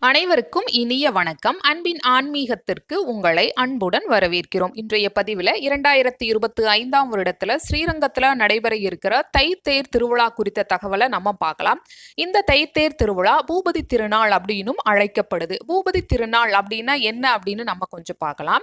அனைவருக்கும் இனிய வணக்கம். அன்பின் ஆன்மீகத்திற்கு உங்களை அன்புடன் வரவேற்கிறோம். இன்றைய பதிவில் இரண்டாயிரத்தி இருபத்தி ஐந்தாம் வருடத்துல ஸ்ரீரங்கத்துல நடைபெற இருக்கிற தைத்தேர் திருவிழா குறித்த தகவலை நம்ம பார்க்கலாம். இந்த தைத்தேர் திருவிழா பூபதி திருநாள் அப்படின்னும் அழைக்கப்படுது. பூபதி திருநாள் அப்படின்னா என்ன அப்படின்னு நம்ம கொஞ்சம் பார்க்கலாம்.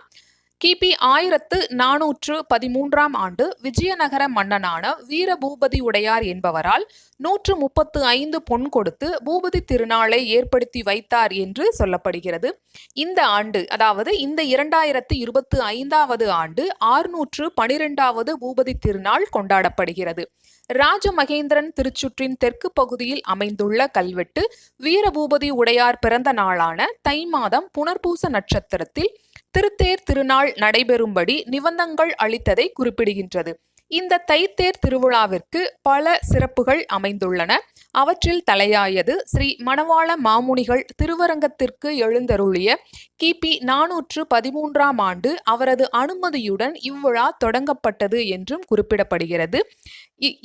கிபி ஆயிரத்து நானூற்று பதிமூன்றாம் ஆண்டு விஜயநகர மன்னனான வீரபூபதி உடையார் என்பவரால் நூற்று முப்பத்து ஐந்து பொன் கொடுத்து பூபதி திருநாளை ஏற்படுத்தி வைத்தார் என்று சொல்லப்படுகிறது. இந்த ஆண்டு அதாவது இந்த இரண்டாயிரத்து இருபத்து ஐந்தாவது ஆண்டு ஆறுநூற்று பனிரெண்டாவது பூபதி திருநாள் கொண்டாடப்படுகிறது. ராஜமகேந்திரன் திருச்சுற்றின் தெற்கு பகுதியில் அமைந்துள்ள கல்வெட்டு வீரபூபதி உடையார் பிறந்த நாளான தை மாதம் புனர்பூச நட்சத்திரத்தில் திருத்தேர் திருநாள் நடைபெறும்படி நிபந்தங்கள் அளித்ததை குறிப்பிடுகின்றது. இந்த தைத்தேர் திருவிழாவிற்கு பல சிறப்புகள் அமைந்துள்ளன. அவற்றில் தலையாயது ஸ்ரீ மணவாள மாமுனிகள் திருவரங்கத்திற்கு எழுந்தருளிய கிபி நானூற்று பதிமூன்றாம் ஆண்டு அவரது அனுமதியுடன் இவ்விழா தொடங்கப்பட்டது என்றும் குறிப்பிடப்படுகிறது.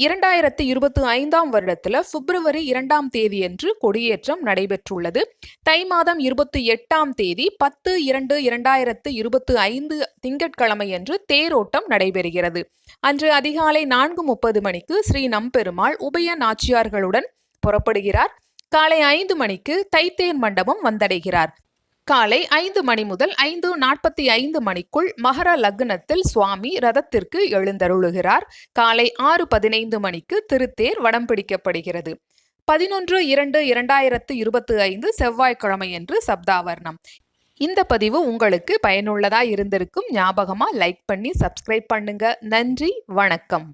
இரண்டாயிரத்தி இருபத்தி ஐந்தாம் வருடத்தில் பிப்ரவரி இரண்டாம் தேதியன்று கொடியேற்றம் நடைபெற்றுள்ளது. தை மாதம் இருபத்தி எட்டாம் தேதி பத்து இரண்டு இரண்டாயிரத்து இருபத்தி ஐந்து திங்கட்கிழமையன்று தேரோட்டம் நடைபெறுகிறது. அன்று அதிகாலை நான்கு முப்பது மணிக்கு ஸ்ரீ நம்பெருமாள் உபய நாச்சியார்களுடன் புறப்படுகிறார். காலை ஐந்து மணிக்கு தைத்தேர் மண்டபம் வந்தடைகிறார். காலை ஐந்து மணி முதல் ஐந்து நாற்பத்தி ஐந்து மணிக்குள் மகர லக்னத்தில் சுவாமி ரதத்திற்கு எழுந்தருளுகிறார். காலை ஆறு பதினைந்து மணிக்கு திருத்தேர் வடம் பிடிக்கப்படுகிறது. பதினொன்று இரண்டு இரண்டாயிரத்து இருபத்தி ஐந்து செவ்வாய்க்கிழமையன்று சப்தாவர்ணம். இந்த பதிவு உங்களுக்கு பயனுள்ளதாக இருந்திருக்கும். ஞாபகமாக லைக் பண்ணி சப்ஸ்கிரைப் பண்ணுங்க. நன்றி வணக்கம்.